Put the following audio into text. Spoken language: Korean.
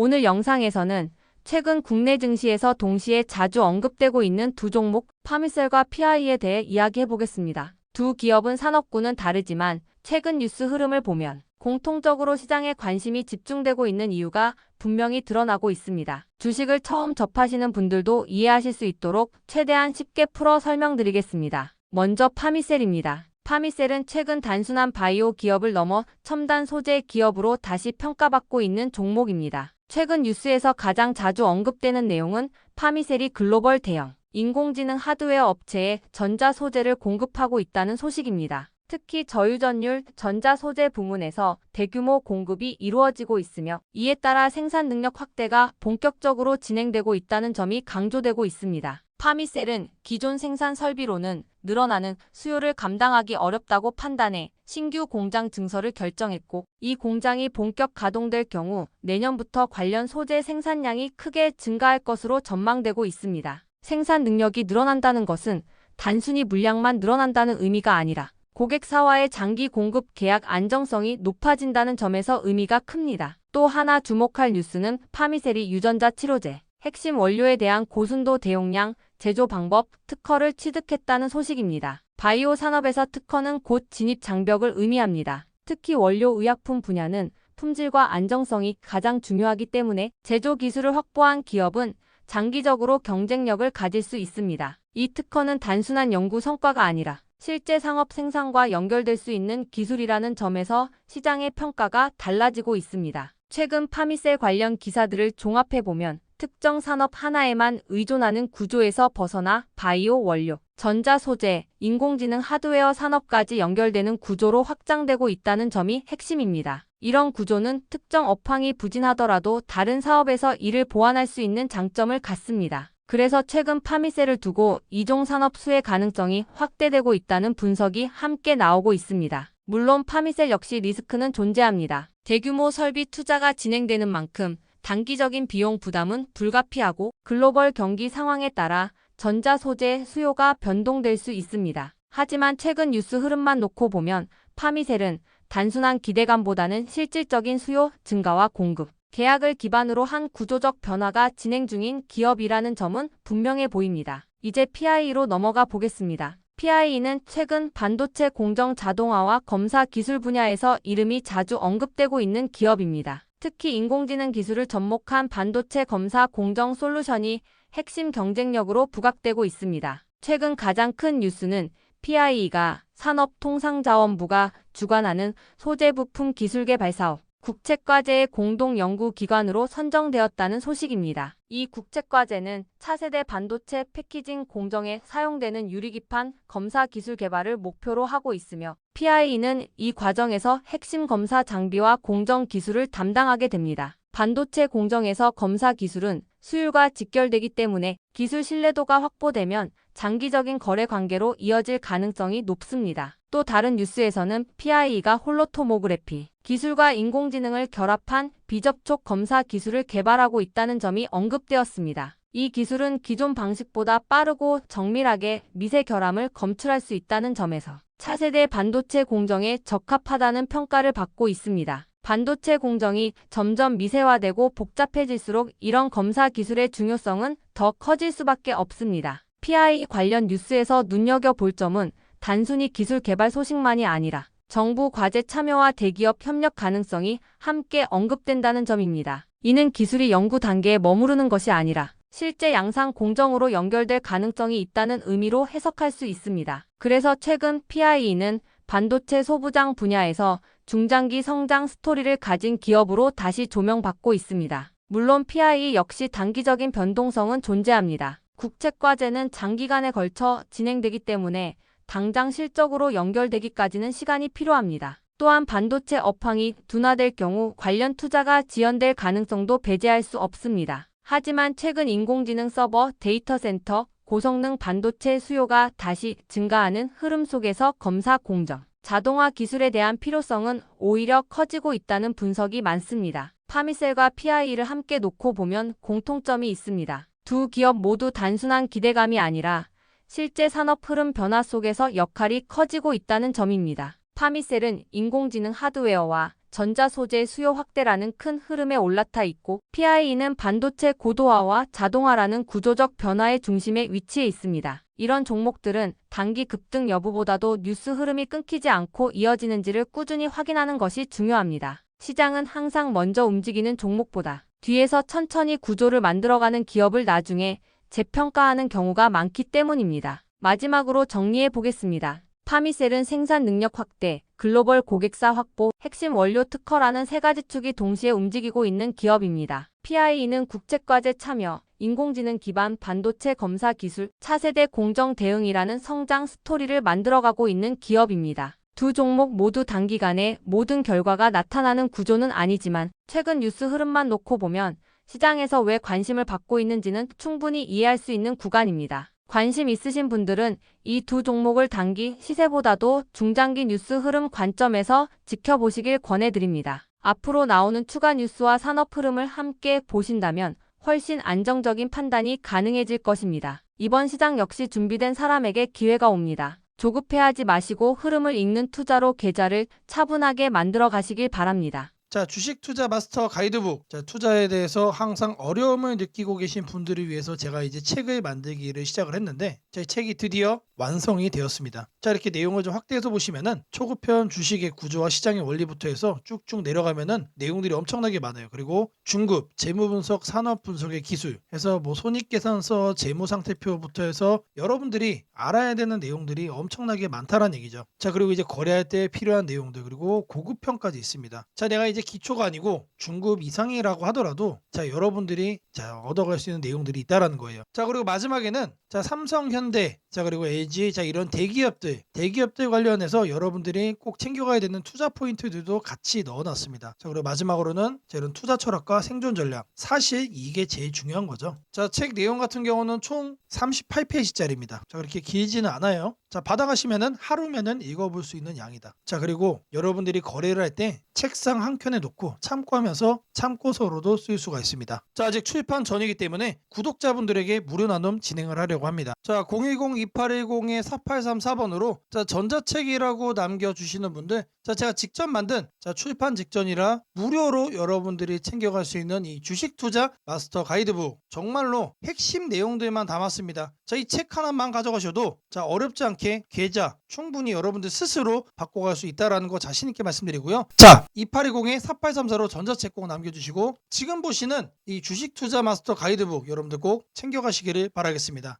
오늘 영상에서는 최근 국내 증시에서 동시에 자주 언급되고 있는 두 종목 파미셀과 PI에 대해 이야기해 보겠습니다. 두 기업은 산업군은 다르지만 최근 뉴스 흐름을 보면 공통적으로 시장에 관심이 집중되고 있는 이유가 분명히 드러나고 있습니다. 주식을 처음 접하시는 분들도 이해하실 수 있도록 최대한 쉽게 풀어 설명드리겠습니다. 먼저 파미셀입니다. 파미셀은 최근 단순한 바이오 기업을 넘어 첨단 소재 기업으로 다시 평가받고 있는 종목입니다. 최근 뉴스에서 가장 자주 언급되는 내용은 파미셀이 글로벌 대형 인공지능 하드웨어 업체에 전자 소재를 공급하고 있다는 소식입니다. 특히 저유전율 전자 소재 부문에서 대규모 공급이 이루어지고 있으며 이에 따라 생산 능력 확대가 본격적으로 진행되고 있다는 점이 강조되고 있습니다. 파미셀은 기존 생산 설비로는 늘어나는 수요를 감당하기 어렵다고 판단해 신규 공장 증설을 결정했고 이 공장이 본격 가동될 경우 내년부터 관련 소재 생산량이 크게 증가할 것으로 전망되고 있습니다. 생산 능력이 늘어난다는 것은 단순히 물량만 늘어난다는 의미가 아니라 고객사와의 장기 공급 계약 안정성이 높아진다는 점에서 의미가 큽니다. 또 하나 주목할 뉴스는 파미셀이 유전자 치료제, 핵심 원료에 대한 고순도 대용량, 제조 방법, 특허를 취득했다는 소식입니다. 바이오 산업에서 특허는 곧 진입 장벽을 의미합니다. 특히 원료 의약품 분야는 품질과 안정성이 가장 중요하기 때문에 제조 기술을 확보한 기업은 장기적으로 경쟁력을 가질 수 있습니다. 이 특허는 단순한 연구 성과가 아니라 실제 상업 생산과 연결될 수 있는 기술이라는 점에서 시장의 평가가 달라지고 있습니다. 최근 파미셀 관련 기사들을 종합해보면 특정 산업 하나에만 의존하는 구조에서 벗어나 바이오 원료, 전자 소재, 인공지능 하드웨어 산업까지 연결되는 구조로 확장되고 있다는 점이 핵심입니다. 이런 구조는 특정 업황이 부진하더라도 다른 사업에서 이를 보완할 수 있는 장점을 갖습니다. 그래서 최근 파미셀을 두고 이종 산업 수혜 가능성이 확대되고 있다는 분석이 함께 나오고 있습니다. 물론 파미셀 역시 리스크는 존재합니다. 대규모 설비 투자가 진행되는 만큼 단기적인 비용 부담은 불가피하고 글로벌 경기 상황에 따라 전자 소재 수요가 변동될 수 있습니다. 하지만 최근 뉴스 흐름만 놓고 보면 파미셀은 단순한 기대감보다는 실질적인 수요 증가와 공급, 계약을 기반으로 한 구조적 변화가 진행 중인 기업이라는 점은 분명해 보입니다. 이제 PI로 넘어가 보겠습니다. PI는 최근 반도체 공정 자동화와 검사 기술 분야에서 이름이 자주 언급되고 있는 기업입니다. 특히 인공지능 기술을 접목한 반도체 검사 공정 솔루션이 핵심 경쟁력으로 부각되고 있습니다. 최근 가장 큰 뉴스는 PIE가 산업통상자원부가 주관하는 소재 부품 기술 개발 사업 국책과제의 공동연구기관으로 선정되었다는 소식입니다. 이 국책과제는 차세대 반도체 패키징 공정에 사용되는 유리기판 검사 기술 개발을 목표로 하고 있으며 PIE는 이 과정에서 핵심 검사 장비와 공정 기술을 담당하게 됩니다. 반도체 공정에서 검사 기술은 수율과 직결되기 때문에 기술 신뢰도가 확보되면 장기적인 거래 관계로 이어질 가능성이 높습니다. 또 다른 뉴스에서는 PIE가 홀로토모그래피 기술과 인공지능을 결합한 비접촉 검사 기술을 개발하고 있다는 점이 언급되었습니다. 이 기술은 기존 방식보다 빠르고 정밀하게 미세 결함을 검출할 수 있다는 점에서 차세대 반도체 공정에 적합하다는 평가를 받고 있습니다. 반도체 공정이 점점 미세화되고 복잡해질수록 이런 검사 기술의 중요성은 더 커질 수밖에 없습니다. PI 관련 뉴스에서 눈여겨볼 점은 단순히 기술 개발 소식만이 아니라 정부 과제 참여와 대기업 협력 가능성이 함께 언급된다는 점입니다. 이는 기술이 연구 단계에 머무르는 것이 아니라 실제 양상 공정으로 연결될 가능성이 있다는 의미로 해석할 수 있습니다. 그래서 최근 PIE는 반도체 소부장 분야에서 중장기 성장 스토리를 가진 기업으로 다시 조명받고 있습니다. 물론 PIE 역시 단기적인 변동성은 존재합니다. 국책과제는 장기간에 걸쳐 진행되기 때문에 당장 실적으로 연결되기까지는 시간이 필요합니다. 또한 반도체 업황이 둔화될 경우 관련 투자가 지연될 가능성도 배제할 수 없습니다. 하지만 최근 인공지능 서버, 데이터 센터, 고성능 반도체 수요가 다시 증가하는 흐름 속에서 검사 공정, 자동화 기술에 대한 필요성은 오히려 커지고 있다는 분석이 많습니다. 파미셀과 PI를 함께 놓고 보면 공통점이 있습니다. 두 기업 모두 단순한 기대감이 아니라 실제 산업 흐름 변화 속에서 역할이 커지고 있다는 점입니다. 파미셀은 인공지능 하드웨어와 전자 소재 수요 확대라는 큰 흐름에 올라타 있고 PIE는 반도체 고도화와 자동화라는 구조적 변화의 중심에 위치해 있습니다. 이런 종목들은 단기 급등 여부보다도 뉴스 흐름이 끊기지 않고 이어지는지를 꾸준히 확인하는 것이 중요합니다. 시장은 항상 먼저 움직이는 종목보다 뒤에서 천천히 구조를 만들어가는 기업을 나중에 재평가하는 경우가 많기 때문입니다. 마지막으로 정리해 보겠습니다. 파미셀은 생산 능력 확대, 글로벌 고객사 확보, 핵심 원료 특허라는 세 가지 축이 동시에 움직이고 있는 기업입니다. PIE는 국제과제 참여, 인공지능 기반 반도체 검사 기술, 차세대 공정 대응이라는 성장 스토리를 만들어가고 있는 기업입니다. 두 종목 모두 단기간에 모든 결과가 나타나는 구조는 아니지만 최근 뉴스 흐름만 놓고 보면 시장에서 왜 관심을 받고 있는지는 충분히 이해할 수 있는 구간입니다. 관심 있으신 분들은 이 두 종목을 단기 시세보다도 중장기 뉴스 흐름 관점에서 지켜보시길 권해드립니다. 앞으로 나오는 추가 뉴스와 산업 흐름을 함께 보신다면 훨씬 안정적인 판단이 가능해질 것입니다. 이번 시장 역시 준비된 사람에게 기회가 옵니다. 조급해하지 마시고 흐름을 읽는 투자로 계좌를 차분하게 만들어 가시길 바랍니다. 자, 주식 투자 마스터 가이드북. 자, 투자에 대해서 항상 어려움을 느끼고 계신 분들을 위해서 제가 이제 책을 만들기를 시작을 했는데, 제 책이 드디어 완성이 되었습니다. 자, 이렇게 내용을 좀 확대해서 보시면은 초급편 주식의 구조와 시장의 원리부터 해서 쭉쭉 내려가면은 내용들이 엄청나게 많아요. 그리고 중급, 재무 분석, 산업 분석의 기술 해서 뭐 손익계산서, 재무 상태표부터 해서 여러분들이 알아야 되는 내용들이 엄청나게 많다라는 얘기죠. 자, 그리고 이제 거래할 때 필요한 내용들 그리고 고급편까지 있습니다. 자, 내가 이제 기초가 아니고 중급 이상이라고 하더라도 자, 여러분들이 자, 얻어갈 수 있는 내용들이 있다라는 거예요. 자, 그리고 마지막에는 자, 삼성, 현대, 자, 그리고 LG, 자, 이런 대기업들, 대기업들 관련해서 여러분들이 꼭 챙겨가야 되는 투자 포인트들도 같이 넣어놨습니다. 자, 그리고 마지막으로는 자, 이런 투자 철학과 생존 전략. 사실 이게 제일 중요한 거죠. 자, 책 내용 같은 경우는 총 38페이지짜리입니다. 자, 그렇게 길지는 않아요. 자, 받아가시면은 하루면은 읽어볼 수 있는 양이다. 자, 그리고 여러분들이 거래를 할 때 책상 한 켠에 놓고 참고하면서 참고서로도 쓸 수가 있습니다. 자, 아직 출판 전이기 때문에 구독자분들에게 무료 나눔 진행을 하려고 합니다. 자, 010-2810-4834번으로 자, 전자책이라고 남겨주시는 분들 자, 제가 직접 만든 자, 출판 직전이라 무료로 여러분들이 챙겨갈 수 있는 이 주식 투자 마스터 가이드북 정말로 핵심 내용들만 담았습니다. 자, 이 책 하나만 가져가셔도 자, 어렵지 않게 계좌 충분히 여러분들 스스로 바꿔갈 수 있다라는 거 자신 있게 말씀드리고요. 자, 2820-4834로 전자책 꼭 남겨주시고 지금 보시는 이 주식 투자 마스터 가이드북 여러분들 꼭 챙겨가시기를 바라겠습니다.